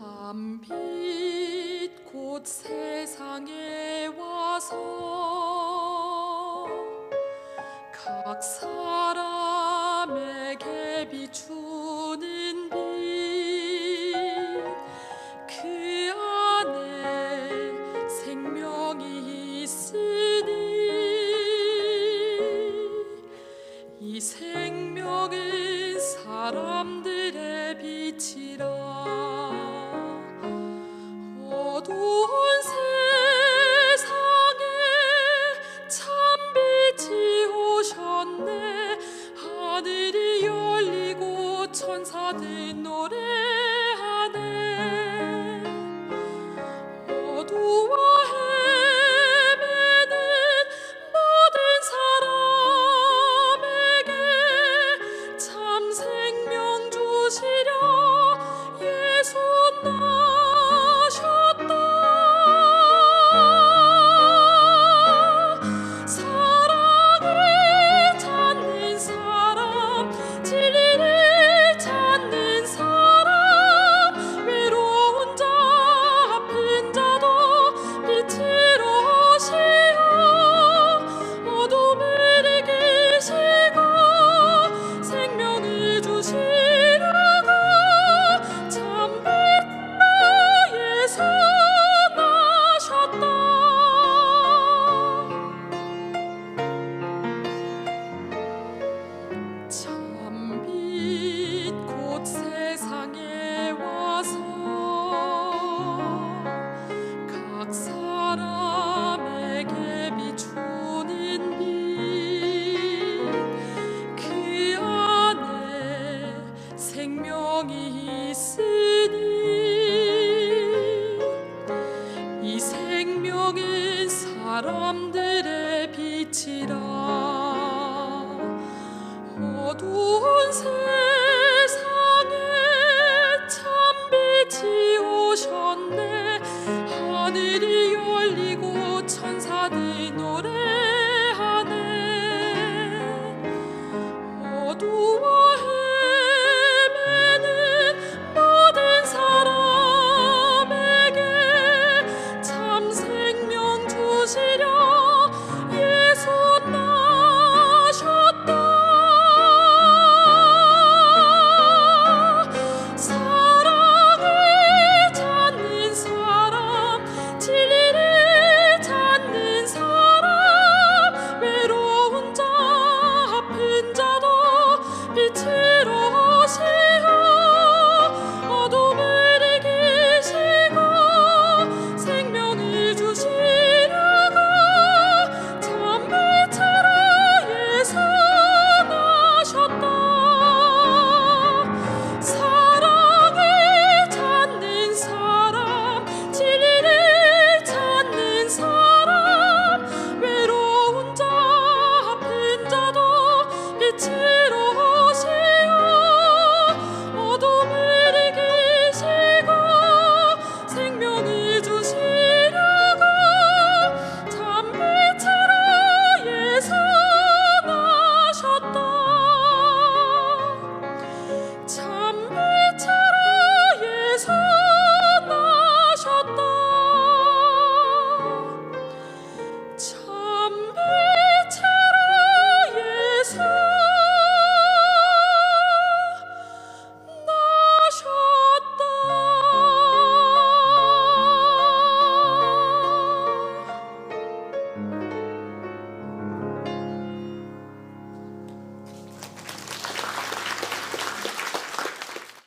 참빛 곧 세상에 와서 각 사람에게 비추는 빛그 안에 생명이 있으니 이 생명은 사람들의 빛이라. 천사들 노래 사람들의 빛이라. 어두운 세